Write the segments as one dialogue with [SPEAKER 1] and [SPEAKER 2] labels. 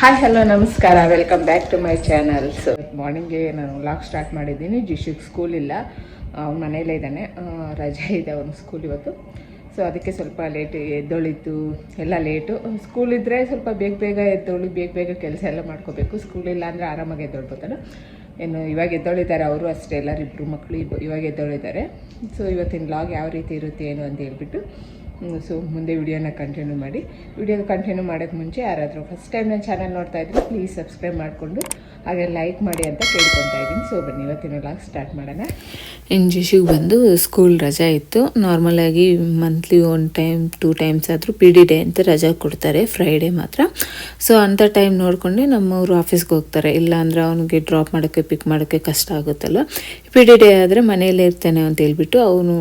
[SPEAKER 1] Hi hello ನಮಸ್ಕಾರ. Welcome back to my channel so ನಾನು vlog start ಮಾಡಿದ್ದೀನಿ. ಜಿಶುಗೆ ಸ್ಕೂಲ್ ಇಲ್ಲ. ಅವ್ನ ಮನೇಲೇ ಇದ್ದಾನೆ. ರಜೆ ಇದೆ ಅವ್ನ ಸ್ಕೂಲ್ ಇವತ್ತು. ಸೊ ಅದಕ್ಕೆ ಸ್ವಲ್ಪ ಲೇಟ್ ಎದ್ದೊಳಿತು. ಎಲ್ಲ ಲೇಟು ಸ್ಕೂಲ್ ಇದ್ದರೆ ಸ್ವಲ್ಪ ಬೇಗ ಬೇಗ ಎದ್ದೊಳಿ, ಬೇಗ ಬೇಗ ಕೆಲಸ ಎಲ್ಲ ಮಾಡ್ಕೋಬೇಕು. ಸ್ಕೂಲ್ ಇಲ್ಲ ಅಂದರೆ ಆರಾಮಾಗಿ ಎದ್ದೊಳ್ಬೋದಲ್ಲ. ಏನು ಇವಾಗ ಎದ್ದೊಳಿದ್ದಾರೆ ಅವರು ಅಷ್ಟೇ. ಎಲ್ಲರಿಬ್ಬರು ಮಕ್ಕಳು ಇವ್- ಇವಾಗ ಎದ್ದೊಳಿದ್ದಾರೆ ಸೊ ಇವತ್ತಿನ ಲಾಗ್ ಯಾವ ರೀತಿ ಇರುತ್ತೆ ಏನು ಅಂತ ಹೇಳ್ಬಿಟ್ಟು ಸೊ ಮುಂದೆ ವಿಡಿಯೋನ ಕಂಟಿನ್ಯೂ ಮಾಡಿ. ವಿಡಿಯೋ ಕಂಟಿನ್ಯೂ ಮಾಡೋಕ್ಕೆ ಮುಂಚೆ ಯಾರಾದರೂ ಫಸ್ಟ್ ಟೈಮ್ ನನ್ನ ಚಾನಲ್ ನೋಡ್ತಾ ಇದ್ರೆ ಪ್ಲೀಸ್ ಸಬ್ಸ್ಕ್ರೈಬ್ ಮಾಡಿಕೊಂಡು, ಹಾಗೆ ಲೈಕ್ ಮಾಡಿ ಅಂತ ಕೇಳ್ಕೊತಾ ಇದ್ದೀನಿ. ಸೊ ಬನ್ನಿ, ಇವತ್ತಿನ ಲಾಗ್ ಸ್ಟಾರ್ಟ್ ಮಾಡೋಣ.
[SPEAKER 2] ಇಂಜಿಶಿಗೆ ಜಿಶಿಗೆ ಬಂದು ಸ್ಕೂಲ್ ರಜಾ ಇತ್ತು. ನಾರ್ಮಲಾಗಿ monthly one time two times ಆದರೂ ಪಿ ಡಿ ಡೇ ಅಂತ ರಜಾ ಕೊಡ್ತಾರೆ ಫ್ರೈಡೇ ಮಾತ್ರ. ಸೊ ಅಂಥ ಟೈಮ್ ನೋಡಿಕೊಂಡೆ ನಮ್ಮವರು ಆಫೀಸ್ಗೆ ಹೋಗ್ತಾರೆ. ಇಲ್ಲ ಅಂದರೆ ಅವನಿಗೆ ಡ್ರಾಪ್ ಮಾಡೋಕ್ಕೆ ಪಿಕ್ ಮಾಡೋಕ್ಕೆ ಕಷ್ಟ ಆಗುತ್ತಲ್ಲ. ಪಿ ಡಿ ಡೇ ಆದರೆ ಮನೆಯಲ್ಲೇ ಇರ್ತಾನೆ ಅಂತ ಹೇಳ್ಬಿಟ್ಟು ಅವನು,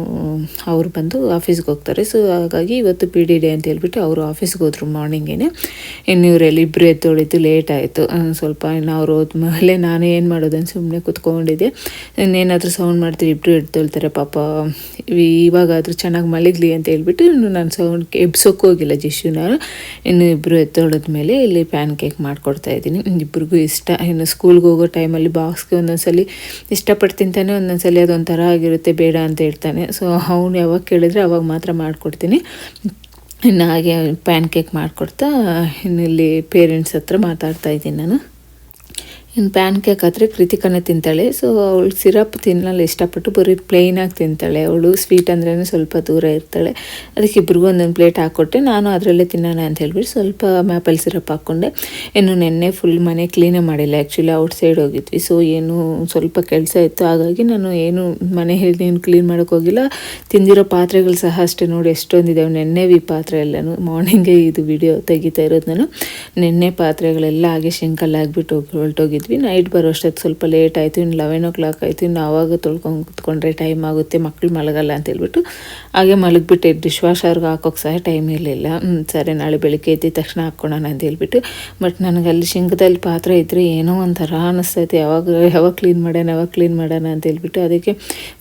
[SPEAKER 2] ಅವ್ರು ಬಂದು ಆಫೀಸ್ಗೆ ಹೋಗ್ತಾರೆ. ಸೊ ಹಾಗಾಗಿ ಇವತ್ತು ಪಿ ಡಿ ಡೇ ಅಂತ ಹೇಳ್ಬಿಟ್ಟು ಅವರು ಆಫೀಸ್ಗೆ ಹೋದ್ರು ಮಾರ್ನಿಂಗೇನೆ ಇನ್ನು ಇವರೆಲ್ಲ ಇಬ್ಬರು ಎದ್ದೊಳಿತು ಲೇಟ್ ಆಯಿತು. ಸ್ವಲ್ಪ ಇನ್ನು ಅವ್ರು ಹೋದ್ಮೇಲೆ ನಾನು ಏನು ಮಾಡೋದು ಅಂತ ಸುಮ್ಮನೆ ಕುತ್ಕೊಂಡಿದ್ದೆ. ಇನ್ನೇನಾದರೂ ಸೌಂಡ್ ಮಾಡ್ತೀವಿ ಇಬ್ಬರು ಎದ್ದೊಳ್ತಾರೆ, ಪಾಪ. ಇವ್- ಇವಾಗಾದರೂ ಚೆನ್ನಾಗಿ ಮಲಗಲಿ ಅಂತ ಹೇಳ್ಬಿಟ್ಟು ಇನ್ನು ನಾನು ಸೌಂಡ್ ಹೋಗಿಲ್ಲ ಜಿಶುನ. ಇನ್ನು ಇಬ್ಬರು ಮೇಲೆ ಇಲ್ಲಿ ಪ್ಯಾನ್ ಕೇಕ್ ಮಾಡಿಕೊಡ್ತಾ ಇದ್ದೀನಿ. ಇಬ್ಬರಿಗೂ ಇಷ್ಟ. ಇನ್ನು ಸ್ಕೂಲ್ಗೆ ಹೋಗೋ ಟೈಮಲ್ಲಿ ಬಾಕ್ಸ್ಗೆ ಒಂದೊಂದ್ಸಲಿ ಇಷ್ಟಪಟ್ಟು ತಿಂತಾನೆ ಒಂದೊಂದ್ಸಲಿ ಅದೊಂಥರ ಆಗಿರುತ್ತೆ, ಬೇಡ ಅಂತ ಹೇಳ್ತಾನೆ. ಸೊ ಅವನು ಯಾವಾಗ ಕೇಳಿದ್ರೆ ಅವಾಗ ಮಾತ್ರ ಮಾಡಿಕೊಡ್ತೀನಿ. ಇನ್ನು ಹಾಗೆ ಪ್ಯಾನ್ ಕೇಕ್ ಮಾಡಿಕೊಡ್ತಾ ಇನ್ನಿಲ್ಲಿ ಪೇರೆಂಟ್ಸ್ ಹತ್ರ ಮಾತಾಡ್ತಾ ಇದ್ದೀನಿ ನಾನು. ಇನ್ನು ಪ್ಯಾನ್ ಕೇಕ್ ಆದರೆ ಕೃತಿಕನೇ ತಿಂತಾಳೆ. ಸೊ ಅವಳು ಸಿರಪ್ ತಿನ್ನಲ್ಲ, ಇಷ್ಟಪಟ್ಟು ಬರೀ ಪ್ಲೇನಾಗಿ ತಿಂತಾಳೆ. ಅವಳು ಸ್ವೀಟ್ ಅಂದ್ರೇ ಸ್ವಲ್ಪ ದೂರ ಇರ್ತಾಳೆ. ಅದಕ್ಕೆ ಇಬ್ರಿಗೂ ಒಂದೊಂದು ಪ್ಲೇಟ್ ಹಾಕ್ಕೊಟ್ಟೆ ನಾನು ಅದರಲ್ಲೇ ತಿನ್ನೋಣ ಅಂತ ಹೇಳ್ಬಿಟ್ಟು ಸ್ವಲ್ಪ ಮ್ಯಾಪಲ್ ಸಿರಪ್ ಹಾಕ್ಕೊಂಡೆ. ಇನ್ನು ನೆನ್ನೆ ಫುಲ್ ಮನೆ ಕ್ಲೀನೇ ಮಾಡಿಲ್ಲ. ಆ್ಯಕ್ಚುಲಿ ಔಟ್ ಸೈಡ್ ಹೋಗಿದ್ವಿ. ಸೊ ಏನು ಸ್ವಲ್ಪ ಕೆಲಸ ಇತ್ತು. ಹಾಗಾಗಿ ನಾನು ಏನು ಮನೆ ಏನು ಕ್ಲೀನ್ ಮಾಡೋಕೆ ಹೋಗಿಲ್ಲ. ತಿಂದಿರೋ ಪಾತ್ರೆಗಳು ಸಹ ಅಷ್ಟೇ ನೋಡಿ ಎಷ್ಟೊಂದಿದ್ದಾವೆ ಈ ಪಾತ್ರೆ ಎಲ್ಲನೂ ಮಾರ್ನಿಂಗೇ ಇದು ವಿಡಿಯೋ ತೆಗಿತಾ ಇರೋದು ನಾನು. ನೆನ್ನೆ ಪಾತ್ರೆಗಳೆಲ್ಲ ಹಾಗೆ ಶಿಂಕಲ್ಲಿ ಆಗಿಬಿಟ್ಟು ಹೋಗಿ ಹೊರಟೋಗಿದ್ವಿ ನೈಟ್ ಬರೋ ಅಷ್ಟೊತ್ತು ಸ್ವಲ್ಪ ಲೇಟ್ ಆಯಿತು, ಇನ್ನು ಲೆವೆನ್ ಓ ಕ್ಲಾಕ್ ಆಯಿತು, ಇನ್ನು ಆವಾಗ ತೊಳ್ಕೊಂಡು ಕುತ್ಕೊಂಡ್ರೆ ಟೈಮ್ ಆಗುತ್ತೆ ಮಕ್ಕಳು ಮಲಗಲ್ಲ ಅಂತ ಹೇಳ್ಬಿಟ್ಟು ಹಾಗೆ ಮಲಗಿಬಿಟ್ಟೆ. ಡಿಶ್ ವಾಷರ್ಗೆ ಹಾಕೋಕ್ಕೆ ಸಹ ಟೈಮ್ ಇರಲಿಲ್ಲ. ಸರಿ ನಾಳೆ ಬೆಳಿಗ್ಗೆ ಎದ್ದಿದ ತಕ್ಷಣ ಹಾಕ್ಕೊಳೋಣ ಅಂತ ಹೇಳ್ಬಿಟ್ಟು ಬಟ್ ನನಗೆ ಅಲ್ಲಿ ಪಾತ್ರೆ ಇದ್ದರೆ ಏನೋ ಒಂಥರ ಅನ್ನಿಸ್ತೈತೆ ಯಾವಾಗ ಯಾವಾಗ ಕ್ಲೀನ್ ಮಾಡೋಣ, ಯಾವಾಗ ಕ್ಲೀನ್ ಮಾಡೋಣ ಅಂತ ಹೇಳ್ಬಿಟ್ಟು ಅದಕ್ಕೆ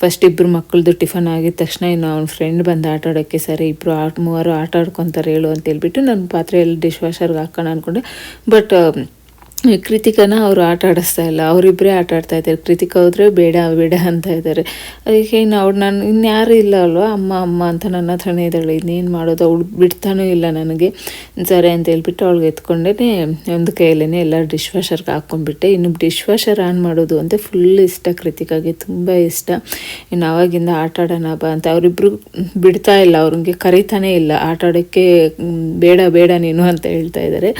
[SPEAKER 2] ಫಸ್ಟ್ ಇಬ್ಬರು ಮಕ್ಕಳದು ಟಿಫನ್ ಆಗಿದ ತಕ್ಷಣ ಇನ್ನು ಅವ್ನ ಫ್ರೆಂಡ್ ಬಂದು ಆಟ ಆಡೋಕ್ಕೆ ಸರಿ ಇಬ್ಬರು ಆಟ, ಮೂವರು ಆಟ ಆಡ್ಕೊತಾರೆ ಹೇಳು ಅಂತ ಹೇಳ್ಬಿಟ್ಟು ನನ್ನ ಪಾತ್ರೆಯಲ್ಲಿ ಡಿಶ್ ವಾಷರ್ಗೆ ಹಾಕೋಣ ಅಂದ್ಕೊಂಡೆ ಬಟ್ ಕೃತಿಕನ ಅವರು ಆಟ ಆಡಿಸ್ತಾ ಇಲ್ಲ. ಅವರಿಬ್ಬರೇ ಆಟ ಆಡ್ತಾ ಇದ್ದಾರೆ. ಕೃತಿಕ ಹೋದ್ರೆ ಬೇಡ ಬೇಡ ಅಂತ ಇದ್ದಾರೆ. ಅದಕ್ಕೆ ಇನ್ನು ಅವ್ಳು ನಾನು ಇನ್ಯಾರು ಇಲ್ಲ ಅಲ್ವಾ? ಅಮ್ಮ ಅಮ್ಮ ಅಂತ ನನ್ನ ಹತ್ರನೇ ಇದ್ದಾಳೆ ಇನ್ನೇನು ಮಾಡೋದು? ಅವಳು ಬಿಡ್ತಾನೂ ಇಲ್ಲ ನನಗೆ. ಸರಿ ಅಂತ ಹೇಳ್ಬಿಟ್ಟು ಅವಳಿಗೆ ಎತ್ಕೊಂಡೇ ಒಂದು ಕೈಯಲ್ಲೇ ಎಲ್ಲ ಡಿಶ್ ವಾಷರ್ಗೆ ಹಾಕ್ಕೊಂಡ್ಬಿಟ್ಟೆ ಇನ್ನು ಡಿಶ್ ವಾಷರ್ ಆನ್ ಮಾಡೋದು ಅಂತ ಫುಲ್ ಇಷ್ಟ ಕೃತಿಕಾಗೆ. ತುಂಬ ಇಷ್ಟ. ಇನ್ನು ಆವಾಗಿಂದ ಆಟ ಆಡೋಣ ಬಾ ಅಂತ. ಅವರಿಬ್ಬರು ಬಿಡ್ತಾ ಇಲ್ಲ. ಅವ್ರಿಗೆ ಕರೀತಾನೇ ಇಲ್ಲ. ಆಟ ಆಡೋಕ್ಕೆ ಬೇಡ ಬೇಡ ನೀನು ಅಂತ ಹೇಳ್ತಾ ಇದ್ದಾರೆ.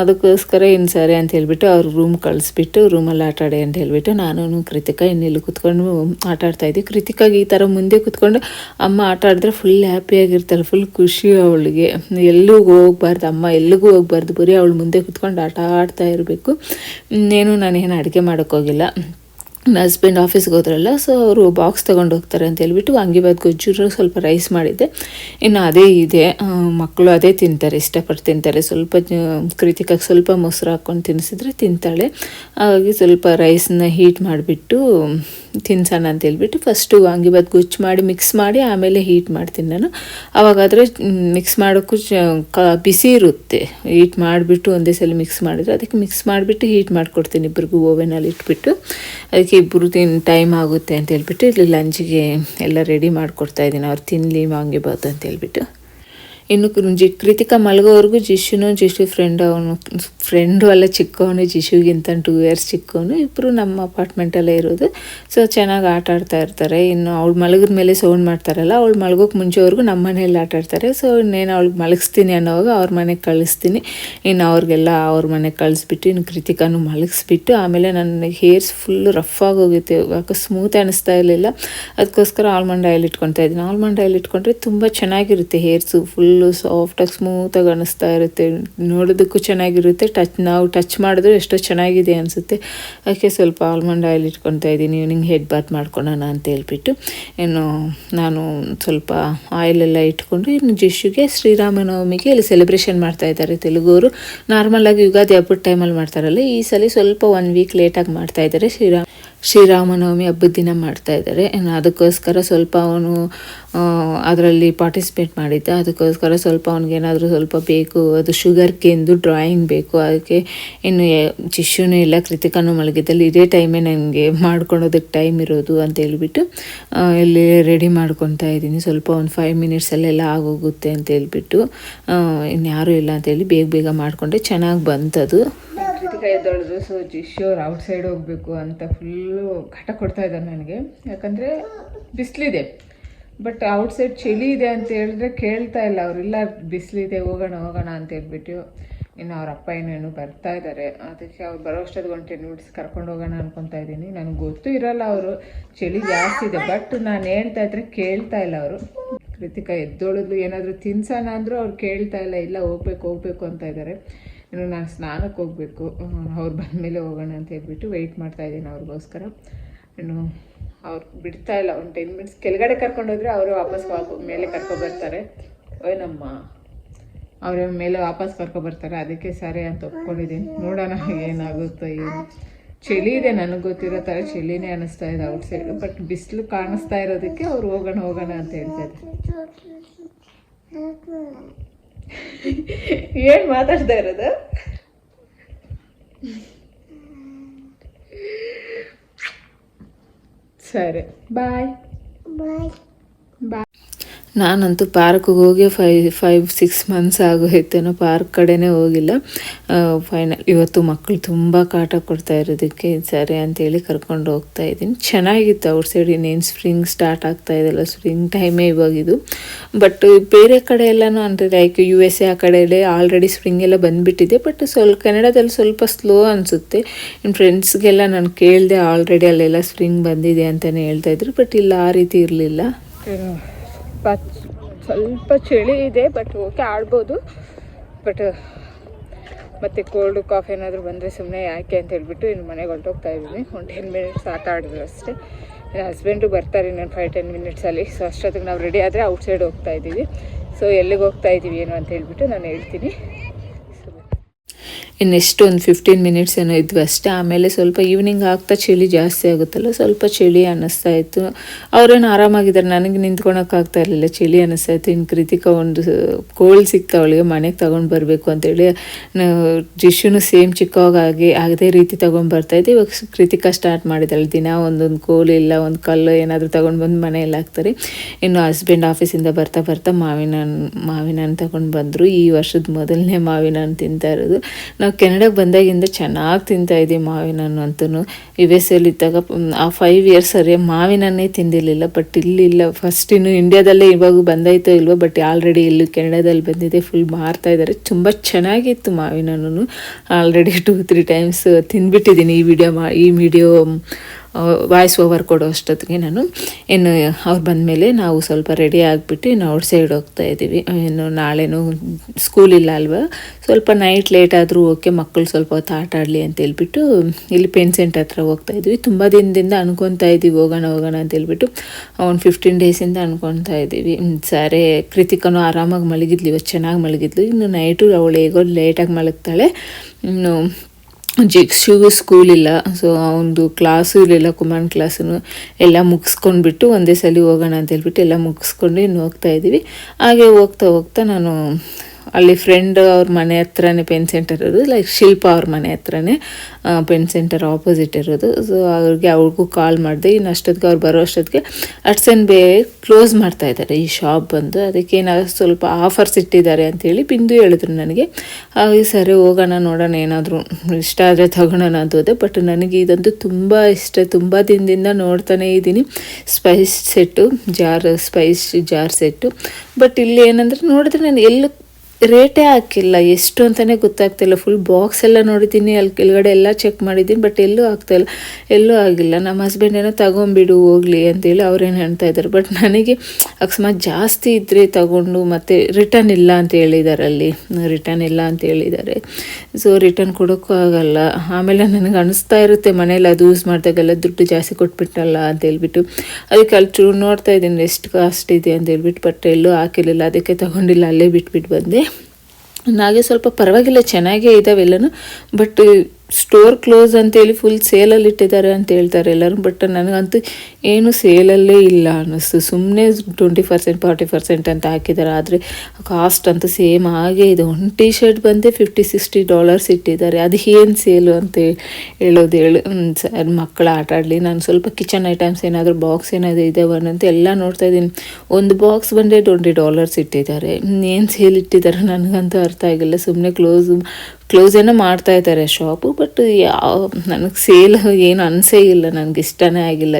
[SPEAKER 2] ಅದಕ್ಕೋಸ್ಕರ ಇನ್ನು ಸರಿ ಅಂತ ಹೇಳ್ಬಿಟ್ಟು ಅವ್ರ ರೂಮ್ ಕಳಿಸ್ಬಿಟ್ಟು ರೂಮಲ್ಲಿ ಆಟ ಆಡಿ ಅಂತ ಹೇಳ್ಬಿಟ್ಟು ನಾನು ಕೃತಿಕಾ ಇನ್ನೆಲ್ಲಿ ಕುತ್ಕೊಂಡು ಆಟ ಆಡ್ತಾ ಇದ್ದೆ. ಕೃತಿಕಾಗಿ ಈ ಥರ ಮುಂದೆ ಕುತ್ಕೊಂಡು ಅಮ್ಮ ಆಟ ಆಡಿದ್ರೆ ಫುಲ್ ಹ್ಯಾಪಿಯಾಗಿರ್ತಾಳೆ ಫುಲ್ ಖುಷಿ ಅವಳಿಗೆ. ಎಲ್ಲಿಗೂ ಹೋಗ್ಬಾರ್ದು ಅಮ್ಮ, ಎಲ್ಲಿಗೂ ಹೋಗ್ಬಾರ್ದು. ಬರೀ ಅವಳು ಮುಂದೆ ಕುತ್ಕೊಂಡು ಆಟ ಆಡ್ತಾ ಇರಬೇಕು. ಇನ್ನೇನು ನಾನೇನು ಅಡುಗೆ ಮಾಡೋಕ್ಕೋಗಿಲ್ಲ ನನ್ನ ಹಸ್ಬೆಂಡ್ ಆಫೀಸ್ಗೆ ಹೋದ್ರಲ್ಲ ಸೊ ಅವರು ಬಾಕ್ಸ್ ತೊಗೊಂಡು ಹೋಗ್ತಾರೆ ಅಂತ ಹೇಳ್ಬಿಟ್ಟು ವಾಂಗಿಬಾತ್ ಗೊಜ್ಜು ಸ್ವಲ್ಪ ರೈಸ್ ಮಾಡಿದ್ದೆ. ಇನ್ನು ಅದೇ ಇದೆ ಮಕ್ಕಳು ಅದೇ ತಿಂತಾರೆ, ಇಷ್ಟಪಟ್ಟು ತಿಂತಾರೆ. ಸ್ವಲ್ಪ ಕೃತಿಕಾಗಿ ಸ್ವಲ್ಪ ಮೊಸರು ಹಾಕ್ಕೊಂಡು ತಿನ್ನಿಸಿದ್ರೆ ತಿಂತಾಳೆ. ಹಾಗಾಗಿ ಸ್ವಲ್ಪ ರೈಸನ್ನ ಹೀಟ್ ಮಾಡಿಬಿಟ್ಟು ತಿನ್ಸೋಣ ಅಂತ ಹೇಳ್ಬಿಟ್ಟು ಫಸ್ಟು ವಾಂಗಿಬಾತ್ ಗೊಜ್ಜು ಮಾಡಿ ಮಿಕ್ಸ್ ಮಾಡಿ ಆಮೇಲೆ ಹೀಟ್ ಮಾಡ್ತೀನಿ ನಾನು. ಅವಾಗಾದರೆ ಮಿಕ್ಸ್ ಮಾಡೋಕ್ಕೂ ಬಿಸಿ ಇರುತ್ತೆ. ಹೀಟ್ ಮಾಡಿಬಿಟ್ಟು ಒಂದೇ ಸಲ ಮಿಕ್ಸ್ ಮಾಡಿದ್ರೆ ಅದಕ್ಕೆ ಮಿಕ್ಸ್ ಮಾಡಿಬಿಟ್ಟು ಹೀಟ್ ಮಾಡಿಕೊಡ್ತೀನಿ ಇಬ್ರಿಗೂ ಓವೆನಲ್ಲಿ ಇಟ್ಬಿಟ್ಟು. ಅದಕ್ಕೆ ಇಬ್ಬರು ತಿನ್ ಟೈಮ್ ಆಗುತ್ತೆ ಅಂತ ಹೇಳ್ಬಿಟ್ಟು ಇಲ್ಲಿ ಲಂಚ್ಗೆ ಎಲ್ಲ ರೆಡಿ ಮಾಡಿಕೊಡ್ತಾ ಇದ್ದೀನಿ. ಅವ್ರು ತಿನ್ನಲಿ ವಾಂಗಿಬಾತ್ ಅಂತ ಹೇಳ್ಬಿಟ್ಟು. ಇನ್ನು ಕೃತಿಕ ಮಲಗೋವರೆಗೂ ಜಿಶುನು ಜಿಶು ಫ್ರೆಂಡ್ ಅವನು ಫ್ರೆಂಡು ಅಲ್ಲ ಚಿಕ್ಕವನು, ಜಿಶುಗಿಂತ ಟೂ ಇಯರ್ಸ್ ಚಿಕ್ಕವನು ಇಬ್ಬರು ನಮ್ಮ ಅಪಾರ್ಟ್ಮೆಂಟಲ್ಲೇ ಇರೋದು. ಸೊ ಚೆನ್ನಾಗಿ ಆಟ ಆಡ್ತಾ ಇರ್ತಾರೆ. ಇನ್ನು ಅವಳು ಮಲಗಿದ ಮೇಲೆ ಸೌಂಡ್ ಮಾಡ್ತಾರಲ್ಲ, ಅವಳು ಮಲಗೋಕೆ ಮುಂಚೆವರೆಗೂ ನಮ್ಮ ಮನೇಲಿ ಆಟ ಆಡ್ತಾರೆ. ಸೊ ಇನ್ನೇನು ಅವಳಿಗೆ ಮಲಗಿಸ್ತೀನಿ ಅನ್ನೋವಾಗ ಅವ್ರ ಮನೆಗೆ ಕಳಿಸ್ತೀನಿ. ಇನ್ನು ಅವ್ರಿಗೆಲ್ಲ ಅವ್ರ ಮನೆಗೆ ಕಳಿಸ್ಬಿಟ್ಟು, ಇನ್ನು ಕೃತಿಕಾನು ಮಲಗಿಸ್ಬಿಟ್ಟು, ಆಮೇಲೆ ನನ್ನ ಹೇರ್ಸ್ ಫುಲ್ ರಫ್ ಹೋಗುತ್ತೆ. ಯಾಕೆ ಸ್ಮೂತ್ ಅನಿಸ್ತಾ ಇರಲಿಲ್ಲ. ಅದಕ್ಕೋಸ್ಕರ ಆಲ್ಮಂಡ್ ಆಯಿಲ್ ಇಟ್ಕೊತಾ ಇದ್ದೀನಿ. ಆಲ್ಮಂಡ್ ಆಯಿಲ್ ಇಟ್ಕೊಂಡ್ರೆ ತುಂಬ ಚೆನ್ನಾಗಿರುತ್ತೆ ಹೇರ್ಸು ಫುಲ್ಲು ಸಾಫ್ಟಾಗಿ ಸ್ಮೂತಾಗಿ ಅನ್ನಿಸ್ತಾ ಇರುತ್ತೆ. ನೋಡೋದಕ್ಕೂ ಚೆನ್ನಾಗಿರುತ್ತೆ. ಟಚ್ ನಾವು ಟಚ್ ಮಾಡಿದ್ರೆ ಎಷ್ಟೋ ಚೆನ್ನಾಗಿದೆ ಅನಿಸುತ್ತೆ. ಅದಕ್ಕೆ ಸ್ವಲ್ಪ ಆಲ್ಮಂಡ್ ಆಯಿಲ್ ಇಟ್ಕೊತಾ ಇದ್ದೀನಿ. ಈವ್ನಿಂಗ್ ಹೆಡ್ ಬಾತ್ ಮಾಡ್ಕೊಳ್ಳೋಣ ಅಂತ ಹೇಳ್ಬಿಟ್ಟು. ಏನು ನಾನು ಸ್ವಲ್ಪ ಆಯಿಲೆಲ್ಲ ಇಟ್ಕೊಂಡು ಇನ್ನು ಜಿಶುಗೆ ಶ್ರೀರಾಮನವಮಿಗೆ ಇಲ್ಲಿ ಸೆಲೆಬ್ರೇಷನ್ ಮಾಡ್ತಾ ಇದ್ದಾರೆ ತೆಲುಗವರು ನಾರ್ಮಲಾಗಿ ಯುಗಾದಿ ಹಬ್ಬದ ಟೈಮಲ್ಲಿ ಮಾಡ್ತಾರಲ್ಲ, ಈ ಸಲ ಸ್ವಲ್ಪ ಒನ್ ವೀಕ್ ಲೇಟಾಗಿ ಮಾಡ್ತಾ ಇದ್ದಾರೆ ಶ್ರೀರಾಮ್
[SPEAKER 3] ಶ್ರೀರಾಮನವಮಿ ಹಬ್ಬದ ದಿನ ಮಾಡ್ತಾ ಇದ್ದಾರೆ. ಅದಕ್ಕೋಸ್ಕರ ಸ್ವಲ್ಪ ಅವನು ಅದರಲ್ಲಿ ಪಾರ್ಟಿಸಿಪೇಟ್ ಮಾಡಿದ್ದ. ಅದಕ್ಕೋಸ್ಕರ ಸ್ವಲ್ಪ ಅವನಿಗೇನಾದರೂ ಸ್ವಲ್ಪ ಬೇಕು, ಅದು ಶುಗರ್ ಕೇಂದು ಡ್ರಾಯಿಂಗ್ ಬೇಕು. ಅದಕ್ಕೆ ಇನ್ನು ಶಿಶುನೂ ಇಲ್ಲ, ಕೃತಿಕಾನು ಮಲಗಿದ್ದಲ್ಲಿ ಇದೇ ಟೈಮೇ ನನಗೆ ಮಾಡ್ಕೊಳೋದಕ್ಕೆ ಟೈಮ್ ಇರೋದು ಅಂತ ಹೇಳ್ಬಿಟ್ಟು ಇಲ್ಲಿ ರೆಡಿ ಮಾಡ್ಕೊತಾ ಇದ್ದೀನಿ. ಸ್ವಲ್ಪ ಒಂದು ಫೈವ್ ಮಿನಿಟ್ಸಲ್ಲೆಲ್ಲ ಆಗೋಗುತ್ತೆ ಅಂತ ಹೇಳ್ಬಿಟ್ಟು ಇನ್ಯಾರು ಇಲ್ಲ ಅಂತೇಳಿ ಬೇಗ ಬೇಗ ಮಾಡಿಕೊಂಡೆ. ಚೆನ್ನಾಗಿ ಬಂತದು.
[SPEAKER 2] ಎದ್ದೊಳಿದ್ರು ಸೊ ಜಿಶು ಔಟ್ ಸೈಡ್ ಹೋಗಬೇಕು ಅಂತ ಫುಲ್ಲು ಘಟ ಕೊಡ್ತಾ ಇದ್ದಾರೆ ನನಗೆ. ಯಾಕಂದರೆ ಬಿಸಿಲಿದೆ. ಬಟ್ ಔಟ್ ಸೈಡ್ ಚಳಿ ಇದೆ ಅಂತ ಹೇಳಿದ್ರೆ ಕೇಳ್ತಾ ಇಲ್ಲ ಅವರಿಲ್ಲ ಬಿಸಿಲಿದೆ, ಹೋಗೋಣ ಹೋಗೋಣ ಅಂತ ಹೇಳ್ಬಿಟ್ಟು ಇನ್ನು ಅವ್ರ ಅಪ್ಪ ಏನೇನು ಬರ್ತಾ ಇದ್ದಾರೆ. ಅದಕ್ಕೆ ಅವ್ರು ಬರೋ ಅಷ್ಟೊತ್ತಿಗೆ ಒಂದು ಟೆನ್ ಮಿನಿಟ್ಸ್ ಕರ್ಕೊಂಡು ಹೋಗೋಣ ಅನ್ಕೊತಾ ಇದ್ದೀನಿ. ನನಗೆ ಗೊತ್ತೂ ಇರಲ್ಲ ಅವರು, ಚಳಿ ಜಾಸ್ತಿ ಇದೆ. ಬಟ್ ನಾನು ಹೇಳ್ತಾ ಇದ್ರೆ ಕೇಳ್ತಾ ಇಲ್ಲ ಅವರು. ಕೃತಿಕಾ ಎದ್ದೋಳಿದ್ಲು ಏನಾದರೂ ತಿನ್ಸೋಣ ಅಂದರೂ ಅವ್ರು ಕೇಳ್ತಾ ಇಲ್ಲ ಇಲ್ಲ, ಹೋಗ್ಬೇಕು ಹೋಗ್ಬೇಕು ಅಂತ ಇದ್ದಾರೆ. ಇನ್ನು ನಾನು ಸ್ನಾನಕ್ಕೆ ಹೋಗಬೇಕು. ಅವ್ರು ಬಂದಮೇಲೆ ಹೋಗೋಣ ಅಂತ ಹೇಳ್ಬಿಟ್ಟು ವೆಯ್ಟ್ ಮಾಡ್ತಾ ಇದ್ದೀನಿ ಅವ್ರಿಗೋಸ್ಕರ. ಇನ್ನು ಅವ್ರು ಬಿಡ್ತಾ ಇಲ್ಲ, ಒಂದು ಟೆನ್ ಮಿನಿಟ್ಸ್ ಕೆಳಗಡೆ ಕರ್ಕೊಂಡೋದ್ರೆ ಅವರು ವಾಪಸ್ ವಾಪ ಮೇಲೆ ಕರ್ಕೊಬರ್ತಾರೆ ಓಯ್ ನಮ್ಮ, ಅವರ ಮೇಲೆ ವಾಪಸ್ ಕರ್ಕೊಬರ್ತಾರೆ ಅದಕ್ಕೆ ಸರಿ ಅಂತ ಒಪ್ಕೊಂಡಿದ್ದೀನಿ. ನೋಡೋಣ ಏನಾಗುತ್ತೋ ಏನು. ಚಳಿ ಇದೆ, ನನಗೆ ಗೊತ್ತಿರೋ ಥರ ಚಳಿನೇ ಅನ್ನಿಸ್ತಾ ಇದೆ ಔಟ್ ಸೈಡು ಬಟ್ ಬಿಸಿಲು ಕಾಣಿಸ್ತಾ ಇರೋದಕ್ಕೆ ಅವ್ರು ಹೋಗೋಣ ಹೋಗೋಣ ಅಂತ ಹೇಳ್ತಾರೆ ಏನು ಮಾತಾಡ್ತಾ ಇರೋದು? ಸರಿ ಬಾಯ್ ಬಾಯ್
[SPEAKER 3] ನಾನಂತೂ ಪಾರ್ಕ್ಗೆ ಹೋಗಿ ಫೈ ಫೈವ್ ಸಿಕ್ಸ್ ಮಂತ್ಸ್ ಆಗೋಯ್ತೇನೋ, ಪಾರ್ಕ್ ಕಡೆನೇ ಹೋಗಿಲ್ಲ. ಫೈನಲ್ ಇವತ್ತು ಮಕ್ಕಳು ತುಂಬ ಕಾಟ ಕೊಡ್ತಾ ಇರೋದಕ್ಕೆ ಸರಿ ಅಂತೇಳಿ ಕರ್ಕೊಂಡು ಹೋಗ್ತಾ ಇದ್ದೀನಿ. ಚೆನ್ನಾಗಿತ್ತು ಔಟ್ ಸೈಡ್ ಇನ್ನೇನು ಸ್ಪ್ರಿಂಗ್ ಸ್ಟಾರ್ಟ್ ಆಗ್ತಾ ಇದೆಲ್ಲ ಸ್ಪ್ರಿಂಗ್ ಟೈಮೇ ಇವಾಗಿದು ಬಟ್ ಬೇರೆ ಕಡೆ ಎಲ್ಲನೂ ಅಂದರೆ ಲೈಕ್ ಯು ಎಸ್ ಎ ಆ ಕಡೆ ಆಲ್ರೆಡಿ ಸ್ಪ್ರಿಂಗ್ ಎಲ್ಲ ಬಂದುಬಿಟ್ಟಿದೆ. ಬಟ್ ಸ್ವಲ್ಪ ಕನ್ನಡದಲ್ಲಿ ಸ್ವಲ್ಪ ಸ್ಲೋ ಅನಿಸುತ್ತೆ. ಇನ್ನು ಫ್ರೆಂಡ್ಸ್ಗೆಲ್ಲ ನಾನು ಕೇಳಿದೆ ಆಲ್ರೆಡಿ ಅಲ್ಲೆಲ್ಲ ಸ್ಪ್ರಿಂಗ್ ಬಂದಿದೆ ಅಂತಲೇ ಹೇಳ್ತಾಯಿದ್ರು ಬಟ್ ಇಲ್ಲ, ಆ ರೀತಿ ಇರಲಿಲ್ಲ.
[SPEAKER 2] ಸ್ವಲ್ಪ ಸ್ವಲ್ಪ ಚಳಿ ಇದೆ ಬಟ್ ಓಕೆ ಆಡ್ಬೋದು. ಬಟ್ ಮತ್ತು ಕೋಲ್ಡ್ ಕಾಫಿ ಏನಾದರೂ ಬಂದರೆ ಸುಮ್ಮನೆ ಯಾಕೆ ಅಂತ ಹೇಳ್ಬಿಟ್ಟು ಇನ್ನು ಮನೆಗೆ ಹೊಂಟೋಗ್ತಾ ಇದ್ದೀನಿ. ಒಂದು ಟೆನ್ ಮಿನಿಟ್ಸ್ ಆಟ ಆಡಿದ್ರು ಅಷ್ಟೇ. ಇನ್ನು ಹಸ್ಬೆಂಡು ಬರ್ತಾರೆ ಇನ್ನೊಂದು ಫೈವ್ ಟೆನ್ ಮಿನಿಟ್ಸಲ್ಲಿ ಸೊ ಅಷ್ಟೊತ್ತಿಗೆ ನಾವು ರೆಡಿ ಆದರೆ ಔಟ್ಸೈಡ್ ಹೋಗ್ತಾ ಇದ್ದೀವಿ. ಸೊ ಎಲ್ಲಿಗೆ ಹೋಗ್ತಾ ಇದ್ದೀವಿ ಏನು ಅಂತ ಹೇಳ್ಬಿಟ್ಟು ನಾನು ಹೇಳ್ತೀನಿ.
[SPEAKER 3] ಇನ್ನೆಷ್ಟು ಒಂದು ಫಿಫ್ಟೀನ್ ಮಿನಿಟ್ಸ್ ಏನೋ ಇದ್ವು ಅಷ್ಟೇ. ಆಮೇಲೆ ಸ್ವಲ್ಪ ಈವ್ನಿಂಗ್ ಆಗ್ತಾ ಚಳಿ ಜಾಸ್ತಿ ಆಗುತ್ತಲ್ಲ, ಸ್ವಲ್ಪ ಚಳಿ ಅನ್ನಿಸ್ತಾ ಇತ್ತು. ಅವ್ರೇನು ಆರಾಮಾಗಿದ್ದಾರೆ, ನನಗೆ ನಿಂತ್ಕೊಳಕ್ಕಾಗ್ತಾ ಇರಲಿಲ್ಲ, ಚಳಿ ಅನ್ನಿಸ್ತಾ ಇತ್ತು. ಇನ್ನು ಕೃತಿಕ ಒಂದು ಕೋಲ್ಡ್ ಸಿಕ್ತ ಅವಳಿಗೆ, ಮನೆಗೆ ತೊಗೊಂಡು ಬರಬೇಕು ಅಂತೇಳಿ ಜಿಶುನು ಸೇಮ್ ಚಿಕ್ಕವಾಗಿ ಆಗದೇ ರೀತಿ ತೊಗೊಂಡು ಬರ್ತಾಯಿದ್ದೆ ಇವಾಗ ಕೃತಿಕ ಸ್ಟಾರ್ಟ್ ಮಾಡಿದ್ದಾಳೆ. ದಿನ ಒಂದೊಂದು ಕೋಲ್ ಇಲ್ಲ, ಒಂದು ಕಲ್ಲು ಏನಾದರೂ ತೊಗೊಂಡು ಬಂದು ಮನೆಯಲ್ಲಿ ಹಾಕ್ತಾರೆ. ಇನ್ನು ಹಸ್ಬೆಂಡ್ ಆಫೀಸಿಂದ ಬರ್ತಾ ಬರ್ತಾ ಮಾವಿನ ಮಾವಿನ ಹಣ್ಣು ತಗೊಂಡು ಬಂದರು. ಈ ವರ್ಷದ ಮೊದಲನೇ ಮಾವಿನ ಹಣ್ಣು ತಿಂತಾ ಇರೋದು. ನಾವು ಕೆನಡಾಗೆ ಬಂದಾಗಿಂದ ಚೆನ್ನಾಗಿ ತಿಂತಾ ಇದ್ದೀವಿ ಮಾವಿನ ಹಣ್ಣು ಅಂತೂ ಯು ಎಸ್ ಎಲ್ಲಿ ಇದ್ದಾಗ ಆ ಫೈವ್ ಇಯರ್ಸ್ ಸರಿ ಮಾವಿನ ಹಣ್ಣೇ ತಿಂದಿರಲಿಲ್ಲ ಬಟ್ ಇಲ್ಲಿ ಇಲ್ಲ ಫಸ್ಟ್ ಇನ್ನು ಇಂಡಿಯಾದಲ್ಲೇ ಇವಾಗ ಬಂದಾಯ್ತೋ ಇಲ್ವೋ ಬಟ್ ಆಲ್ರೆಡಿ ಇಲ್ಲಿ ಕೆನಡಾದಲ್ಲಿ ಬಂದಿದೆ ಫುಲ್ ಮಾರ್ತಾ ಇದ್ದಾರೆ. ತುಂಬ ಚೆನ್ನಾಗಿತ್ತು ಮಾವಿನ ಹಣ್ಣು ಆಲ್ರೆಡಿ ಟೂ ತ್ರೀ ಟೈಮ್ಸ್ ತಿಂದ್ಬಿಟ್ಟಿದ್ದೀನಿ ಈ ವಿಡಿಯೋ ಮಾ, ಈ ವಿಡಿಯೋ ವಾಯ್ಸ್ ಓವರ್ ಕೊಡೋ ಅಷ್ಟೊತ್ತಿಗೆ ನಾನು. ಇನ್ನು ಅವ್ರು ಬಂದಮೇಲೆ ನಾವು ಸ್ವಲ್ಪ ರೆಡಿ ಆಗಿಬಿಟ್ಟು ಇನ್ನು ಔಟ್ ಸೈಡ್ ಹೋಗ್ತಾ ಇದ್ದೀವಿ. ಇನ್ನು ನಾಳೆನು ಸ್ಕೂಲ್ ಇಲ್ಲ ಅಲ್ವಾ? ಸ್ವಲ್ಪ ನೈಟ್ ಲೇಟ್ ಆದರೂ ಓಕೆ ಮಕ್ಕಳು ಸ್ವಲ್ಪ ಹೊತ್ತು ಆಟ ಆಡಲಿ ಅಂತ ಹೇಳ್ಬಿಟ್ಟು ಇಲ್ಲಿ ಪೆನ್ ಸೆಂಟ್ ಹತ್ರ ಹೋಗ್ತಾ ಇದ್ವಿ. ತುಂಬ ದಿನದಿಂದ ಅನ್ಕೊತಾ ಇದ್ದೀವಿ, ಹೋಗೋಣ ಹೋಗೋಣ ಅಂತ ಹೇಳ್ಬಿಟ್ಟು. ಒಂದು ಫಿಫ್ಟೀನ್ ಡೇಸಿಂದ ಅನ್ಕೊತಾ ಇದ್ದೀವಿ. ಸರಿ, ಕೃತಿಕನು ಆರಾಮಾಗಿ ಮಲಗಿದ್ಲು, ಇವತ್ತು ಚೆನ್ನಾಗಿ ಮಲಗಿದ್ಲು. ಇನ್ನು ನೈಟು ಅವಳು ಹೇಗೋ ಲೇಟಾಗಿ ಮಲಗ್ತಾಳೆ. ಇನ್ನು ಜಿಕ್ಸಿಗೂ ಸ್ಕೂಲ್ ಇಲ್ಲ. ಸೊ ಅವನದು ಕ್ಲಾಸು ಇರಲಿಲ್ಲ ಕುಮಾರ್ ಕ್ಲಾಸನ್ನು ಎಲ್ಲ ಮುಗಿಸ್ಕೊಂಡ್ಬಿಟ್ಟು ಒಂದೇ ಸಲ ಹೋಗೋಣ ಅಂತ ಹೇಳ್ಬಿಟ್ಟು ಎಲ್ಲ ಮುಗಿಸ್ಕೊಂಡು ಇನ್ನು ಹೋಗ್ತಾ ಇದ್ದೀವಿ. ಹಾಗೆ ಹೋಗ್ತಾ ಹೋಗ್ತಾ ನಾನು ಅಲ್ಲಿ ಫ್ರೆಂಡ್ ಅವ್ರ ಮನೆ ಹತ್ರನೇ ಪೆನ್ ಸೆಂಟರ್ ಇರೋದು ಲೈಕ್ ಶಿಲ್ಪ ಅವ್ರ ಮನೆ ಹತ್ರನೇ ಪೆನ್ ಸೆಂಟರ್ ಆಪೋಸಿಟ್ ಇರೋದು. ಸೊ ಅವ್ರಿಗೆ ಅವ್ರಿಗೂ ಕಾಲ್ ಮಾಡಿದೆ, ಇನ್ನು ಅಷ್ಟೊತ್ತಿಗೆ ಅವ್ರು ಬರೋ ಅಷ್ಟೊತ್ತಿಗೆ ಅಟ್ಸನ್ ಬೇ ಕ್ಲೋಸ್ ಮಾಡ್ತಾ ಇದ್ದಾರೆ ಈ ಶಾಪ್ ಬಂದು. ಅದಕ್ಕೆ ಸ್ವಲ್ಪ ಆಫರ್ಸ್ ಇಟ್ಟಿದ್ದಾರೆ ಅಂತೇಳಿ ಬಿಂದು ಹೇಳಿದ್ರು ನನಗೆ. ಹಾಗೆ ಸರಿ ಹೋಗೋಣ, ನೋಡೋಣ ಏನಾದರೂ ಇಷ್ಟ ಆದರೆ ತಗೊಳೋಣ ಅಂತ ಹೋದೆ. ಬಟ್ ನನಗೆ ಇದಂತೂ ತುಂಬ ಇಷ್ಟ, ತುಂಬ ದಿನದಿಂದ ನೋಡ್ತಾನೇ ಇದ್ದೀನಿ. Spice set jar spice jar set but ಇಲ್ಲಿ ಏನಂದರೆ ನೋಡಿದ್ರೆ ನಾನು ಎಲ್ಲೂ ರೇಟೇ ಹಾಕಿಲ್ಲ. ಎಷ್ಟು ಅಂತಲೇ ಗೊತ್ತಾಗ್ತಿಲ್ಲ ಫುಲ್ ಬಾಕ್ಸ್ ಎಲ್ಲ ನೋಡಿದ್ದೀನಿ. ಅಲ್ಲಿ ಕೆಳಗಡೆ ಎಲ್ಲ ಚೆಕ್ ಮಾಡಿದ್ದೀನಿ ಬಟ್ ಎಲ್ಲೂ ಆಗ್ತಾಯಿಲ್ಲ ಎಲ್ಲೂ ಆಗಿಲ್ಲ. ನಮ್ಮ ಹಸ್ಬೆಂಡ್ ಏನೋ ತಗೊಂಬಿಡು ಹೋಗ್ಲಿ ಅಂತೇಳಿ ಅವ್ರೇನು ಹೇಳ್ತಾ ಇದ್ದಾರೆ. ಬಟ್ ನನಗೆ ಅಕಸ್ಮಾತ್ ಜಾಸ್ತಿ ಇದ್ದರೆ ತಗೊಂಡು ಮತ್ತೆ ರಿಟರ್ನ್ ಇಲ್ಲ ಅಂತ ಹೇಳಿದ್ದಾರೆ ಅಲ್ಲಿ. ರಿಟರ್ನ್ ಇಲ್ಲ ಅಂತ ಹೇಳಿದ್ದಾರೆ. ಸೊ ರಿಟರ್ನ್ ಕೊಡೋಕ್ಕೂ ಆಗಲ್ಲ. ಆಮೇಲೆ ನನಗೆ ಅನಿಸ್ತಾ ಇರುತ್ತೆ ಮನೇಲಿ ಅದು ಯೂಸ್ ಮಾಡಿದಾಗೆಲ್ಲ ದುಡ್ಡು ಜಾಸ್ತಿ ಕೊಟ್ಬಿಟ್ಟಲ್ಲ ಅಂತ ಹೇಳ್ಬಿಟ್ಟು. ಅದಕ್ಕೆ ಅಲ್ಲಿ ಚೂರು ನೋಡ್ತಾ ಇದ್ದೀನಿ, ಎಷ್ಟು ಕಾಸ್ಟ್ ಇದೆ ಅಂತ ಹೇಳ್ಬಿಟ್ಟು ಬಟ್ ಎಲ್ಲೂ ಹಾಕಿರಲಿಲ್ಲ. ಅದಕ್ಕೆ ತಗೊಂಡಿಲ್ಲ. ಅಲ್ಲೇ ಬಿಟ್ಬಿಟ್ಟು ಬಂದೆ. ಹಾಗೆ ಸ್ವಲ್ಪ ಪರವಾಗಿಲ್ಲ, ಚೆನ್ನಾಗೇ ಇದ್ದಾವೆಲ್ಲನೂ ಬಟ್ ಸ್ಟೋರ್ ಕ್ಲೋಸ್ ಅಂತೇಳಿ ಫುಲ್ ಸೇಲಲ್ಲಿ ಇಟ್ಟಿದ್ದಾರೆ ಅಂತ ಹೇಳ್ತಾರೆ ಎಲ್ಲರೂ. ಬಟ್ ನನಗಂತೂ ಏನು ಸೇಲಲ್ಲೇ ಇಲ್ಲ ಅನ್ನಿಸ್ತು. ಸುಮ್ಮನೆ ಟ್ವೆಂಟಿ ಪರ್ಸೆಂಟ್ ಫಾರ್ಟಿ ಪರ್ಸೆಂಟ್ ಅಂತ ಹಾಕಿದ್ದಾರೆ ಆದರೆ ಕಾಸ್ಟ್ ಅಂತ ಸೇಮ್ ಆಗೇ ಇದೆ. ಒಂದು ಟಿ ಶರ್ಟ್ ಬಂದೇ ಫಿಫ್ಟಿ ಸಿಕ್ಸ್ಟಿ ಡಾಲರ್ಸ್ ಇಟ್ಟಿದ್ದಾರೆ. ಅದು ಏನು ಸೇಲು ಅಂತ ಹೇಳೋದು ಹೇಳು. ಸರ್, ಮಕ್ಕಳು ಆಟ ಆಡಲಿ. ನಾನು ಸ್ವಲ್ಪ ಕಿಚನ್ ಐಟಮ್ಸ್ ಏನಾದರೂ ಬಾಕ್ಸ್ ಏನಾದರೂ ಇದಾವೆ ಅಂತ ಎಲ್ಲ ನೋಡ್ತಾ ಇದ್ದೀನಿ. ಒಂದು ಬಾಕ್ಸ್ ಬಂದರೆ ಟ್ವೆಂಟಿ ಡಾಲರ್ಸ್ ಇಟ್ಟಿದ್ದಾರೆ. ಏನು ಸೇಲ್ ಇಟ್ಟಿದ್ದಾರೆ ನನಗಂತೂ ಅರ್ಥ ಆಗಿಲ್ಲ. ಸುಮ್ಮನೆ ಕ್ಲೋಸ್ ಕ್ಲೋಸ್ ಏನೋ ಮಾಡ್ತಾ ಇದ್ದಾರೆ ಶಾಪು ಬಟ್ ಯಾವ ನನಗೆ ಸೇಲ್ ಏನು ಅನಿಸೇ ಇಲ್ಲ. ನನಗೆ ಇಷ್ಟನೇ ಆಗಿಲ್ಲ.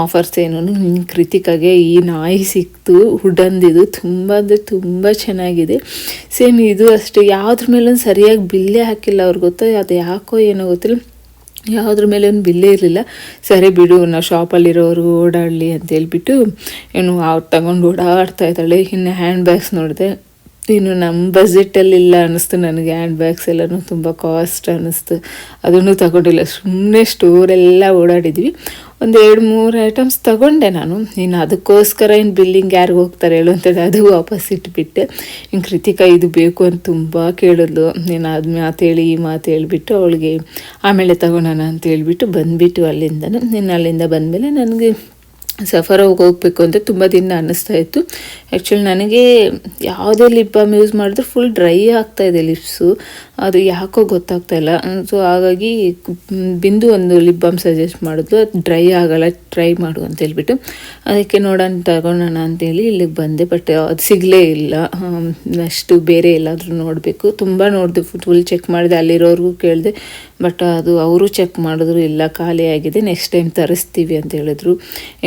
[SPEAKER 3] ಆಫರ್ಸ್ ಏನು ಕೃತಿಕಾಗೆ ಈ ನಾಯಿ ಸಿಕ್ತು ಹುಡಂದಿದು ತುಂಬ ಅಂದರೆ ತುಂಬ ಚೆನ್ನಾಗಿದೆ. ಸೇಮ್ ಇದು ಅಷ್ಟೇ, ಯಾವುದ್ರ ಮೇಲೂ ಸರಿಯಾಗಿ ಬಿಲ್ಲೇ ಹಾಕಿಲ್ಲ ಅವ್ರಿಗೆ ಗೊತ್ತಾ? ಅದು ಯಾಕೋ ಏನೋ ಗೊತ್ತಿಲ್ಲ. ಯಾವುದ್ರ ಮೇಲೆ ಬಿಲ್ಲೇ ಇರಲಿಲ್ಲ. ಸರಿ ಬಿಡು, ನಾವು ಶಾಪಲ್ಲಿರೋರು ಓಡಾಡಲಿ ಅಂತ ಹೇಳ್ಬಿಟ್ಟು ಏನು ಅವ್ರು ತಗೊಂಡು ಓಡಾಡ್ತಾ ಇದ್ದಾಳೆ. ಇನ್ನು ಹ್ಯಾಂಡ್ ಬ್ಯಾಗ್ಸ್ ನೋಡಿದೆ. ಇನ್ನು ನಮ್ಮ ಬಜೆಟಲ್ಲಿ ಇಲ್ಲ ಅನ್ನಿಸ್ತು. ನನಗೆ ಹ್ಯಾಂಡ್ ಬ್ಯಾಗ್ಸ್ ಎಲ್ಲನೂ ತುಂಬ ಕಾಸ್ಟ್ ಅನ್ನಿಸ್ತು. ಅದನ್ನು ತಗೊಂಡಿಲ್ಲ. ಸುಮ್ಮನೆ ಸ್ಟೋರೆಲ್ಲ ಓಡಾಡಿದ್ವಿ. ಒಂದು ಎರಡು, ಮೂರು ಐಟಮ್ಸ್ ತಗೊಂಡೆ ನಾನು. ಇನ್ನು ಅದಕ್ಕೋಸ್ಕರ ಇನ್ನು ಬಿಲ್ಲಿಂಗ್ ಯಾರಿಗೆ ಹೋಗ್ತಾರೆ ಹೇಳು ಅಂತೇಳಿ ಅದು ವಾಪಸ್ ಇಟ್ಬಿಟ್ಟೆ, ಇನ್ನು ಕೃತಿಕಾ ಇದು ಬೇಕು ಅಂತ ತುಂಬ ಕೇಳಿದ್ಲು. ನೀನು ಅದು ಮಾತು ಹೇಳಿ, ಈ ಮಾತು ಹೇಳಿಬಿಟ್ಟು ಅವಳಿಗೆ ಆಮೇಲೆ ತಗೊಳೋಣ ಅಂತ ಹೇಳಿಬಿಟ್ಟು ಬಂದುಬಿಟ್ಟು ಅಲ್ಲಿಂದ ನೀನು ಅಲ್ಲಿಂದ ಬಂದಮೇಲೆ ನನಗೆ ಸಫರ್ ಹೋಗಬೇಕು ಅಂತ ತುಂಬ ದಿನ ಅನ್ನಿಸ್ತಾ ಇತ್ತು. ಆ್ಯಕ್ಚುಲಿ ನನಗೆ ಯಾವುದೇ ಲಿಪ್ ಬಾಮ್ ಯೂಸ್ ಮಾಡಿದ್ರೆ ಫುಲ್ ಡ್ರೈ ಆಗ್ತಾ ಇದೆ ಲಿಪ್ಸು ಅದು ಯಾಕೋ ಗೊತ್ತಾಗ್ತಾ ಇಲ್ಲ. ಸೊ ಹಾಗಾಗಿ ಬಿಂದು ಒಂದು ಲಿಪ್ ಬಾಮ್ ಸಜೆಸ್ಟ್ ಮಾಡಿದ್ಲು ಅದು ಡ್ರೈ ಆಗಲ್ಲ ಟ್ರೈ ಮಾಡು ಅಂತ ಹೇಳ್ಬಿಟ್ಟು. ಅದಕ್ಕೆ ನೋಡೋಣ, ತಗೊಳ್ಳೋಣ ಅಂತೇಳಿ ಇಲ್ಲಿಗೆ ಬಂದೆ. ಬಟ್ ಅದು ಸಿಗಲೇ ಇಲ್ಲ. ಅಷ್ಟು ಬೇರೆ ಎಲ್ಲಾದರೂ ನೋಡಬೇಕು. ತುಂಬ ನೋಡಿದೆ ಫುಲ್ ಚೆಕ್ ಮಾಡಿದೆ, ಅಲ್ಲಿರೋರಿಗೂ ಕೇಳಿದೆ. ಬಟ್ ಅದು ಅವರು ಚೆಕ್ ಮಾಡಿದ್ರು ಇಲ್ಲ ಖಾಲಿಯಾಗಿದೆ ನೆಕ್ಸ್ಟ್ ಟೈಮ್ ತರಿಸ್ತೀವಿ ಅಂತ ಹೇಳಿದ್ರು.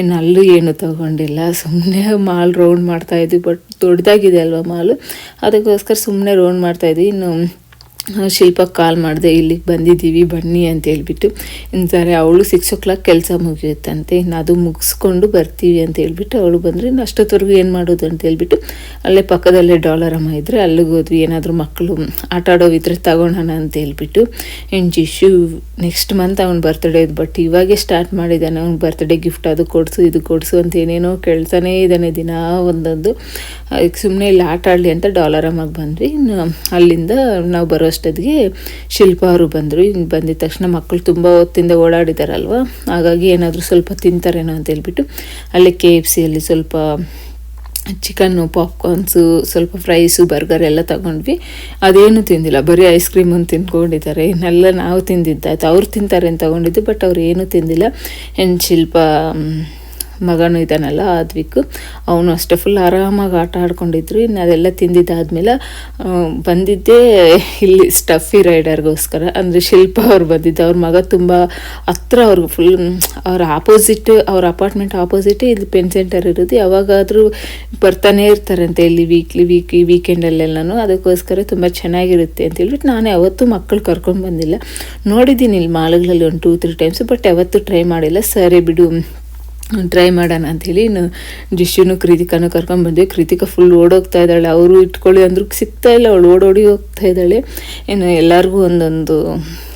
[SPEAKER 3] ಇನ್ನು ಅಲ್ಲೂ ಏನು ತಗೊಂಡಿಲ್ಲ. ಸುಮ್ಮನೆ ಮಾಲ್ ರೌಂಡ್ ಮಾಡ್ತಾಯಿದ್ವಿ ಬಟ್ ದೊಡ್ಡದಾಗಿದೆ ಅಲ್ವಾ ಮಾಲು? ಅದಕ್ಕೋಸ್ಕರ ಸುಮ್ಮನೆ ರೌಂಡ್ ಮಾಡ್ತಾಯಿದ್ವಿ ಇನ್ನು ಶಿಲ್ಪಕ್ಕೆ ಕಾಲ್ ಮಾಡಿದೆ, ಇಲ್ಲಿಗೆ ಬಂದಿದ್ದೀವಿ, ಬನ್ನಿ ಅಂತ ಹೇಳ್ಬಿಟ್ಟು. ಇಂತಾರೆ ಅವಳು ಸಿಕ್ಸ್ ಓ ಕ್ಲಾಕ್ ಕೆಲಸ ಮುಗಿಯುತ್ತಂತೆ, ಇನ್ನು ಅದು ಮುಗಿಸ್ಕೊಂಡು ಬರ್ತೀವಿ ಅಂತ ಹೇಳ್ಬಿಟ್ಟು ಅವಳು ಬಂದರೆ, ಇನ್ನು ಅಷ್ಟೊತ್ತವರೆಗೂ ಏನು ಮಾಡೋದು ಅಂತ ಹೇಳ್ಬಿಟ್ಟು ಅಲ್ಲೇ ಪಕ್ಕದಲ್ಲೇ ಡಾಲರ್ ಅಮ್ಮ ಇದ್ದರೆ ಅಲ್ಲಿಗೆ ಹೋದ್ವಿ. ಏನಾದರೂ ಮಕ್ಕಳು ಆಟ ಆಡೋವಿದ್ರೆ ತಗೊಳೋಣ ಅಂತ ಹೇಳ್ಬಿಟ್ಟು. ಇನ್ನು ಜಿಶು ನೆಕ್ಸ್ಟ್ ಮಂತ್ ಅವ್ನ ಬರ್ತ್ಡೇ ಇದು ಬಟ್ ಇವಾಗೆ ಸ್ಟಾರ್ಟ್ ಮಾಡಿದ್ದಾನೆ. ಅವ್ನ ಬರ್ತ್ಡೇ ಗಿಫ್ಟ್ ಅದು ಕೊಡಿಸು, ಇದು ಕೊಡಿಸು ಅಂತ ಏನೇನೋ ಕೇಳ್ತಾನೇ ಇದ್ದಾನೆ ದಿನ ಒಂದೊಂದು. ಸುಮ್ಮನೆ ಇಲ್ಲಿ ಆಟ ಆಡಲಿ ಅಂತ ಡಾಲರ್ ಅಮ್ಮಗೆ ಬಂದ್ವಿ. ಇನ್ನು ಅಲ್ಲಿಂದ ನಾವು ಬರೋ ಅಷ್ಟೊತ್ತಿಗೆ ಶಿಲ್ಪ ಅವರು ಬಂದರು. ಇನ್ನು ಬಂದಿದ ತಕ್ಷಣ ಮಕ್ಕಳು ತುಂಬ ಹೊತ್ತಿಂದ ಓಡಾಡಿದಾರಲ್ವ? ಹಾಗಾಗಿ ಏನಾದರೂ ಸ್ವಲ್ಪ ತಿಂತಾರೇನೋ ಅಂತ ಹೇಳ್ಬಿಟ್ಟು ಅಲ್ಲೇ ಕೆ ಎಫ್ ಸಿಯಲ್ಲಿ ಸ್ವಲ್ಪ ಚಿಕನ್ನು, ಪಾಪ್ಕಾರ್ನ್ಸು, ಸ್ವಲ್ಪ ಫ್ರೈಸು, ಬರ್ಗರ್ ಎಲ್ಲ ತಗೊಂಡ್ವಿ. ಅದೇನು ತಿಂದಿಲ್ಲ. ಬರೀ ಐಸ್ ಕ್ರೀಮನ್ನು ತಿನ್ಕೊಂಡಿದ್ದಾರೆ ಇನ್ನೆಲ್ಲ ನಾವು ತಿಂದಿದ್ದಾಯ್ತು. ಅವ್ರು ತಿಂತಾರೆ ಅಂತ ತಗೊಂಡಿದ್ದು, ಬಟ್ ಅವ್ರು ಏನೂ ತಿಂದಿಲ್ಲ. ಹೆಣ್ಣು ಶಿಲ್ಪ ಮಗನೂ ಇದ್ದಾನಲ್ಲ ಆದ್ವಿಕ್. ಅವನು ಅಷ್ಟೇ ಫುಲ್ ಆರಾಮಾಗಿ ಆಟ ಆಡ್ಕೊಂಡಿದ್ರು. ಇನ್ನು ಅದೆಲ್ಲ ತಿಂದಿದ್ದಾದ್ಮೇಲೆ ಬಂದಿದ್ದೇ ಇಲ್ಲಿ ಸ್ಟಫಿ ರೈಡರ್ಗೋಸ್ಕರ ಅಂದರೆ ಶಿಲ್ಪ ಅವ್ರು ಬಂದಿದ್ದು. ಅವ್ರ ಮಗ ತುಂಬ ಹತ್ರ ಅವ್ರಿಗೆ ಫುಲ್ ಅವ್ರ ಆಪೋಸಿಟ್ ಅವ್ರ ಅಪಾರ್ಟ್ಮೆಂಟ್ ಆಪೋಸಿಟ್ ಇಲ್ಲಿ ಪೆನ್ ಸೆಂಟರ್ ಇರೋದು. ಯಾವಾಗಾದರೂ ಬರ್ತಾನೆ ಇರ್ತಾರಂತೆ ಇಲ್ಲಿ ವೀಕ್ಲಿ ವೀಕ್ ವೀಕೆಂಡಲ್ಲೆಲ್ಲನೂ ಅದಕ್ಕೋಸ್ಕರ ತುಂಬ ಚೆನ್ನಾಗಿರುತ್ತೆ ಅಂತ ಹೇಳ್ಬಿಟ್ಟು ನಾನು ಯಾವತ್ತೂ ಮಕ್ಕಳು ಕರ್ಕೊಂಡು ಬಂದಿಲ್ಲ. ನೋಡಿದ್ದೀನಿ ಇಲ್ಲಿ ಮಾಲ್ಗಳಲ್ಲಿ ಒಂದು ಟೂ ತ್ರೀ ಟೈಮ್ಸ್ ಬಟ್ ಯಾವತ್ತೂ ಟ್ರೈ ಮಾಡಿಲ್ಲ. ಸರಿ ಬಿಡು ಟ್ರೈ ಮಾಡೋಣ ಅಂಥೇಳಿ ಇನ್ನು ಜಿಶುನು ಕೃತಿಕಾನು ಕರ್ಕೊಂಡು ಬಂದ್ವಿ. ಕೃತಿಕ ಫುಲ್ ಓಡೋಗ್ತಾ ಇದ್ದಾಳೆ. ಅವರು ಇಟ್ಕೊಳ್ಳಿ ಅಂದ್ರೂ ಸಿಗ್ತಾ ಇಲ್ಲ. ಅವಳು ಓಡೋಡಿ ಹೋಗ್ತಾ ಇದ್ದಾಳೆ. ಇನ್ನು ಎಲ್ಲರಿಗೂ ಒಂದೊಂದು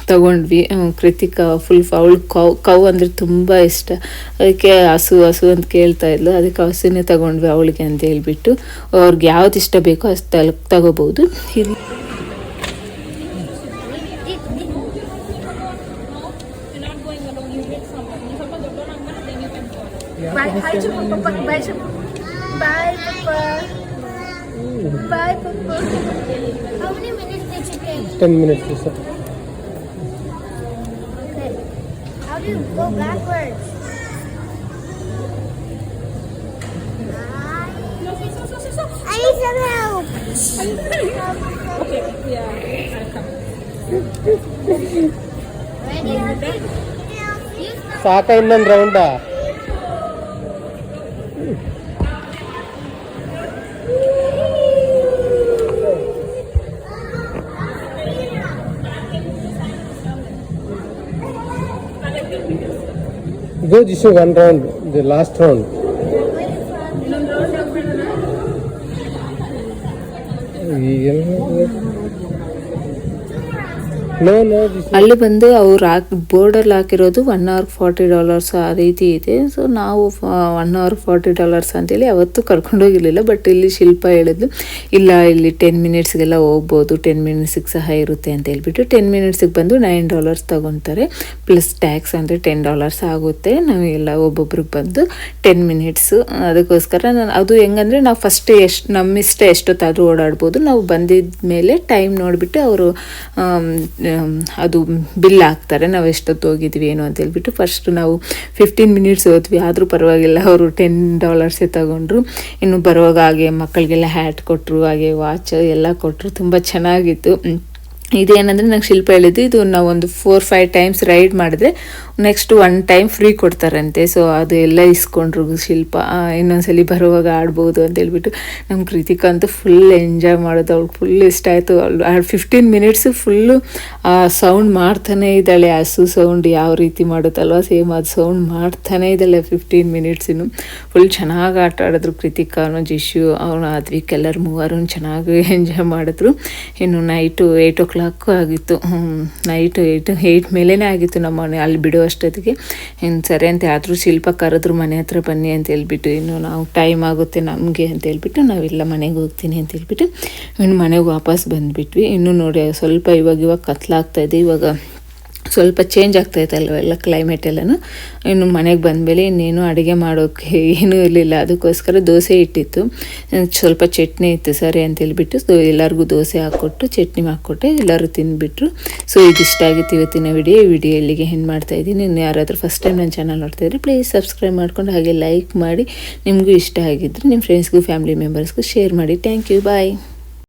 [SPEAKER 3] ತಗೊಂಡ್ವಿ. ಕೃತಿಕ ಫುಲ್ ಅವಳು ಕೌ ಕೌ ಅಂದರೆ ತುಂಬ ಇಷ್ಟ. ಅದಕ್ಕೆ ಹಸು ಹಸು ಅಂತ ಕೇಳ್ತಾ ಇದ್ಲು. ಅದಕ್ಕೆ ಹಸುನೇ ತಗೊಂಡ್ವಿ ಅವಳಿಗೆ ಅಂತ ಹೇಳ್ಬಿಟ್ಟು. ಅವ್ರಿಗೆ ಯಾವ್ದು ಇಷ್ಟ ಬೇಕೋ ಅಷ್ಟು ತಗೋಬೋದು ಇಲ್ಲಿ
[SPEAKER 4] Bye, hi to Papa. Bye, bye, to- bye, Papa. Bye, Papa. How many minutes did you take?
[SPEAKER 5] 10 minutes or so.
[SPEAKER 4] Okay. How do you go backwards? I need some help. Okay, yeah, I'll come. Ready? Use the
[SPEAKER 5] ಸಾಕ ಇನ್ನೊಂದು ರೌಂಡ So, this one round, the last round. Yeah.
[SPEAKER 2] ಅಲ್ಲಿ ಬಂದು ಅವ್ರು ಹಾಕಿ, ಬೋರ್ಡಲ್ಲಿ ಹಾಕಿರೋದು one hour forty dollars ಆ ರೀತಿ ಇದೆ. So ನಾವು ಒನ್ ಅವರ್ ಫಾರ್ಟಿ ಡಾಲರ್ಸ್ ಅಂತೇಳಿ ಅವತ್ತು ಕರ್ಕೊಂಡೋಗಿರಲಿಲ್ಲ ಬಟ್ ಇಲ್ಲಿ ಶಿಲ್ಪ ಹೇಳಿದ್ಲು, ಇಲ್ಲ, ಇಲ್ಲಿ ಟೆನ್ ಮಿನಿಟ್ಸ್ಗೆಲ್ಲ ಹೋಗ್ಬೋದು ಟೆನ್ ಮಿನಿಟ್ಸಿಗೆ ಸಹ ಇರುತ್ತೆ ಅಂತ ಹೇಳ್ಬಿಟ್ಟು. ಟೆನ್ ಮಿನಿಟ್ಸಿಗೆ ಬಂದು ನೈನ್ ಡಾಲರ್ಸ್ ತಗೊತಾರೆ. ಪ್ಲಸ್ ಟ್ಯಾಕ್ಸ್ ಅಂದರೆ ಟೆನ್ ಡಾಲರ್ಸ್ ಆಗುತ್ತೆ. ನಾವೆಲ್ಲ ಒಬ್ಬೊಬ್ರಿಗೆ ಬಂದು ಟೆನ್ ಮಿನಿಟ್ಸು ಅದಕ್ಕೋಸ್ಕರ ನಾನು, ಅದು ಹೆಂಗಂದರೆ ನಾವು ಫಸ್ಟ್ ಎಷ್ಟು ನಮ್ಮ ಇಷ್ಟ ಎಷ್ಟೊತ್ತಾದರೂ ಓಡಾಡ್ಬೋದು. ನಾವು ಬಂದಿದ್ದ ಮೇಲೆ ಟೈಮ್ ನೋಡಿಬಿಟ್ಟು ಅವರು ಅದು ಬಿಲ್ ಹಾಕ್ತಾರೆ, ನಾವು ಎಷ್ಟೊತ್ತು ಹೋಗಿದ್ವಿ, ಏನು ಅಂತ ಹೇಳ್ಬಿಟ್ಟು ಫಸ್ಟ್ ನಾವು ಫಿಫ್ಟೀನ್ ಮಿನಿಟ್ಸ್ ಹೋದ್ವಿ ಆದರೂ ಪರವಾಗಿಲ್ಲ, ಅವರು ಟೆನ್ ಡಾಲರ್ಸೇ ತಗೊಂಡ್ರು. ಇನ್ನು ಬರುವಾಗ ಹಾಗೆ ಮಕ್ಕಳಿಗೆಲ್ಲ ಹ್ಯಾಟ್ ಕೊಟ್ಟರು ಹಾಗೆ ವಾಚ್ ಎಲ್ಲ ಕೊಟ್ಟರು ತುಂಬ ಚೆನ್ನಾಗಿತ್ತು. ಇದೇನಂದರೆ ನಂಗೆ ಶಿಲ್ಪ ಹೇಳಿದ್ದು ಇದು ನಾವು ಒಂದು ಫೋರ್ ಫೈವ್ ಟೈಮ್ಸ್ ರೈಡ್ ಮಾಡಿದ್ರೆ ನೆಕ್ಸ್ಟ್ ಒನ್ ಟೈಮ್ ಫ್ರೀ ಕೊಡ್ತಾರಂತೆ. ಸೊ ಅದು ಎಲ್ಲ ಇಸ್ಕೊಂಡ್ರು ಶಿಲ್ಪ. ಆ, ಇನ್ನೊಂದ್ಸಲಿ ಬರುವಾಗ ಆಡ್ಬೋದು ಅಂತ ಹೇಳ್ಬಿಟ್ಟು ನಮ್ಮ ಕೃತಿಕಾ ಅಂತೂ ಫುಲ್ ಎಂಜಾಯ್ ಮಾಡೋದು. ಅವ್ಳು ಫುಲ್ ಇಷ್ಟ ಆಯಿತು. ಅವಳು ಫಿಫ್ಟೀನ್ ಮಿನಿಟ್ಸು ಫುಲ್ಲು ಸೌಂಡ್ ಮಾಡ್ತಾನೇ ಇದ್ದಾಳೆ. ಹಸು ಸೌಂಡ್ ಯಾವ ರೀತಿ ಮಾಡುತ್ತಲ್ವ ಸೇಮ್ ಅದು ಸೌಂಡ್ ಮಾಡ್ತಾನೇ ಇದ್ದಾಳೆ ಫಿಫ್ಟೀನ್ ಮಿನಿಟ್ಸಿನು ಫುಲ್ ಚೆನ್ನಾಗಿ ಆಟ ಆಡಿದ್ರು ಕೃತಿಕಾನು ಜಿಶು ಅವನು ಅದ್ವಿಕ್ ಎಲ್ಲರೂ ಮೂವರು ಚೆನ್ನಾಗಿ ಎಂಜಾಯ್ ಮಾಡಿದ್ರು. ಇನ್ನು ನೈಟು ಏಯ್ಟ್ ಓ ಕ್ಲಾಕ್ ಆಗಿತ್ತು. ನೈಟು ಏಯ್ಟ್ ಏಯ್ಟ್ ಮೇಲೇ ಆಗಿತ್ತು ನಮ್ಮ ಮನೆ. ಅಲ್ಲಿ ಬಿಡೋ ಅಷ್ಟೊತ್ತಿಗೆ. ಇನ್ನು ಸರಿ ಅಂತ ಆದರೂ ಶಿಲ್ಪ ಕರೆದ್ರು ಮನೆ ಹತ್ರ ಬನ್ನಿ ಅಂತ ಹೇಳ್ಬಿಟ್ಟು, ಇನ್ನು ನಾವು ಟೈಮ್ ಆಗುತ್ತೆ ನಮಗೆ ಅಂತ ಹೇಳ್ಬಿಟ್ಟು, ನಾವೆಲ್ಲ ಮನೆಗೆ ಹೋಗ್ತೀನಿ ಅಂತ ಹೇಳ್ಬಿಟ್ಟು, ಇನ್ನು ಮನೆಗೆ ವಾಪಸ್ ಬಂದುಬಿಟ್ವಿ. ಇನ್ನು ನೋಡಿ, ಸ್ವಲ್ಪ ಇವಾಗ ಇವಾಗ ಕತ್ಲಾಗ್ತಾಯಿದೆ ಇವಾಗ ಸ್ವಲ್ಪ ಚೇಂಜ್ ಆಗ್ತಾಯಿತ್ತು ಎಲ್ಲ ಕ್ಲೈಮೇಟ್ ಎಲ್ಲನೂ? ಇನ್ನು ಮನೆಗೆ ಬಂದಮೇಲೆ ಇನ್ನೇನು ಅಡುಗೆ ಮಾಡೋಕ್ಕೆ ಏನೂ ಇರಲಿಲ್ಲ. ಅದಕ್ಕೋಸ್ಕರ ದೋಸೆ ಇಟ್ಟಿತ್ತು. ಸ್ವಲ್ಪ ಚಟ್ನಿ ಇತ್ತು ಸರಿ ಅಂತ ಸೊ ಎಲ್ಲರಿಗೂ ದೋಸೆ ಹಾಕ್ಕೊಟ್ಟು, ಚಟ್ನಿ ಹಾಕ್ಕೊಟ್ಟೆ ಎಲ್ಲರೂ ತಿಂದುಬಿಟ್ರು. ಸೊ ಇದಿಷ್ಟ ಆಗಿತ್ತು ಇವತ್ತಿನ ವಿಡಿಯೋ. ಈ ವಿಡಿಯೋ ಇಲ್ಲಿಗೆ ಹೆಂಗೆ ಮಾಡ್ತಾ ಇದ್ದೀನಿ. ಇನ್ನು ಯಾರಾದರೂ ಫಸ್ಟ್ ಟೈಮ್ ನನ್ನ ಚಾನಲ್ ನೋಡ್ತಾ ಇದ್ರೆ ಪ್ಲೀಸ್ ಸಬ್ಸ್ಕ್ರೈಬ್ ಮಾಡ್ಕೊಂಡು ಹಾಗೆ ಲೈಕ್ ಮಾಡಿ. ನಿಮಗೂ ಇಷ್ಟ ಆಗಿದ್ದರೆ ನಿಮ್ಮ ಫ್ರೆಂಡ್ಸ್ಗೂ ಫ್ಯಾಮಿಲಿ ಮೆಂಬರ್ಸ್ಗೂ ಶೇರ್ ಮಾಡಿ. Thank you bye